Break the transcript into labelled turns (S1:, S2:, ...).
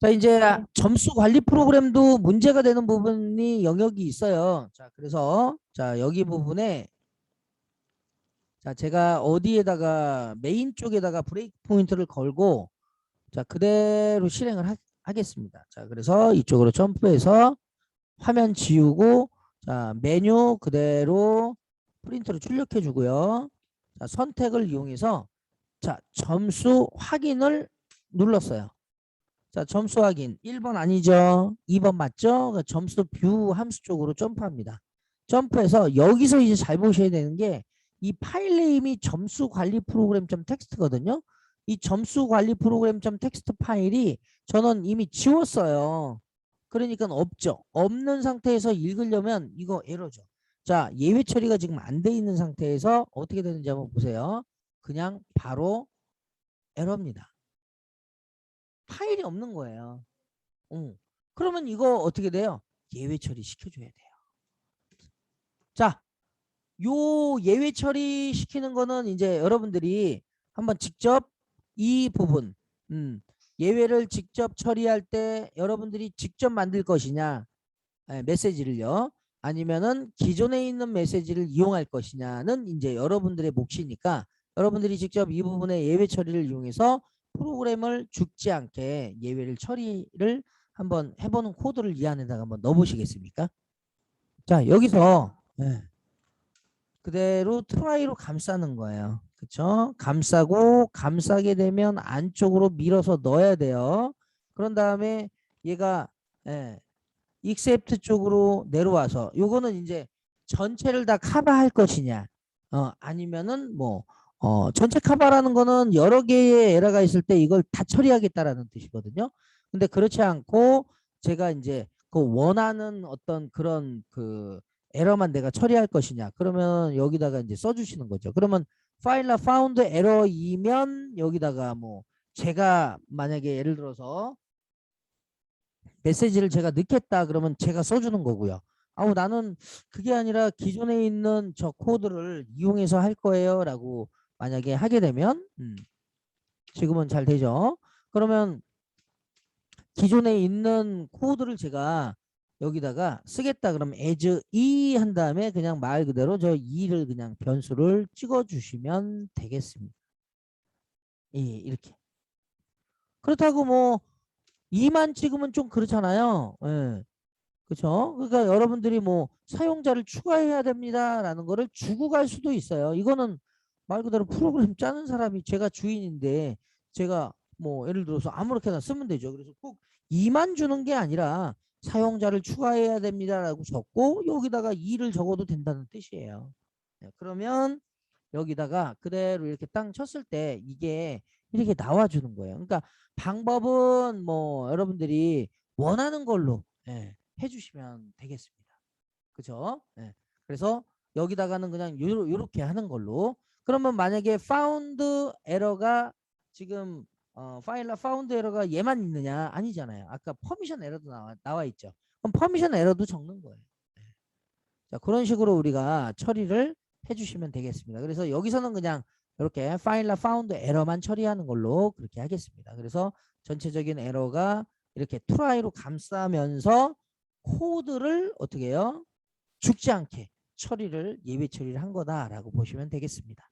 S1: 자, 이제 점수 관리 프로그램도 문제가 되는 부분이 영역이 있어요. 자, 그래서 자, 여기 부분에 자, 제가 어디에다가 메인 쪽에다가 브레이크 포인트를 걸고 자, 그대로 실행을 하, 하겠습니다. 자, 그래서 이쪽으로 점프해서 화면 지우고 자, 메뉴 그대로 프린터로 출력해 주고요. 자, 선택을 이용해서 자, 점수 확인을 눌렀어요. 자, 점수 확인. 1번 아니죠? 2번 맞죠? 그 점수 뷰 함수 쪽으로 점프합니다. 점프해서 여기서 이제 잘 보셔야 되는 게 이 파일 네임이 점수 관리 프로그램 점 텍스트거든요. 이 점수 관리 프로그램 점 텍스트 파일이 저는 이미 지웠어요. 그러니까 없죠. 없는 상태에서 읽으려면 이거 에러죠. 자, 예외 처리가 지금 안 돼 있는 상태에서 어떻게 되는지 한번 보세요. 그냥 바로 에러입니다. 파일이 없는 거예요. 어. 그러면 이거 어떻게 돼요? 예외 처리 시켜줘야 돼요. 자, 요 예외 처리 시키는 거는 이제 여러분들이 한번 직접 이 부분, 음, 예외를 직접 처리할 때 여러분들이 직접 만들 것이냐, 예, 메시지를요. 아니면은 기존에 있는 메시지를 이용할 것이냐는 이제 여러분들의 몫이니까 여러분들이 직접 이 부분의 예외 처리를 이용해서 프로그램을 죽지 않게 예외를 처리를 한번 해보는 코드를 이 안에다가 한번 넣어보시겠습니까? 자 여기서 예, 그대로 트라이로 감싸는 거예요. 그쵸? 감싸고 감싸게 되면 안쪽으로 밀어서 넣어야 돼요. 그런 다음에 얘가 예, accept 쪽으로 내려와서 요거는 이제 전체를 다 커버할 것이냐 어, 아니면은 뭐 어, 전체 커버라는 거는 여러 개의 에러가 있을 때 이걸 다 처리하겠다라는 뜻이거든요. 근데 그렇지 않고 제가 이제 그 원하는 어떤 그런 그 에러만 내가 처리할 것이냐 그러면 여기다가 이제 써주시는 거죠. 그러면 파일러 found 에러이면 여기다가 뭐 제가 만약에 예를 들어서 메시지를 제가 넣겠다 그러면 제가 써주는 거고요. 아우 나는 그게 아니라 기존에 있는 저 코드를 이용해서 할 거예요 라고 만약에 하게 되면 음, 지금은 잘 되죠. 그러면 기존에 있는 코드를 제가 여기다가 쓰겠다 그러면 as e 한 다음에 그냥 말 그대로 저 e를 그냥 변수를 찍어 주시면 되겠습니다. 예, 이렇게. 그렇다고 뭐 2만 찍으면 좀 그렇잖아요. 예. 그렇죠? 그러니까 여러분들이 뭐 사용자를 추가해야 됩니다라는 거를 주고 갈 수도 있어요. 이거는 말 그대로 프로그램 짜는 사람이 제가 주인인데 제가 뭐 예를 들어서 아무렇게나 쓰면 되죠. 그래서 꼭 2만 주는 게 아니라 사용자를 추가해야 됩니다라고 적고 여기다가 2를 적어도 된다는 뜻이에요. 네, 그러면 여기다가 그대로 이렇게 땅 쳤을 때 이게 이렇게 나와주는 거예요. 그러니까 방법은 뭐 여러분들이 원하는 걸로 예, 해주시면 되겠습니다. 그죠? 예, 그래서 여기다가는 그냥 요, 요렇게 하는 걸로 그러면 만약에 found 에러가 지금 어, 파일러 found 에러가 얘만 있느냐 아니잖아요. 아까 퍼미션 에러도 나와, 나와 있죠. 그럼 퍼미션 에러도 적는 거예요. 네. 자 그런 식으로 우리가 처리를 해주시면 되겠습니다. 그래서 여기서는 그냥 이렇게 파일러 found 에러만 처리하는 걸로 그렇게 하겠습니다. 그래서 전체적인 에러가 이렇게 트라이로 감싸면서 코드를 어떻게 해요? 죽지 않게 처리를 예외 처리를 한 거다라고 보시면 되겠습니다.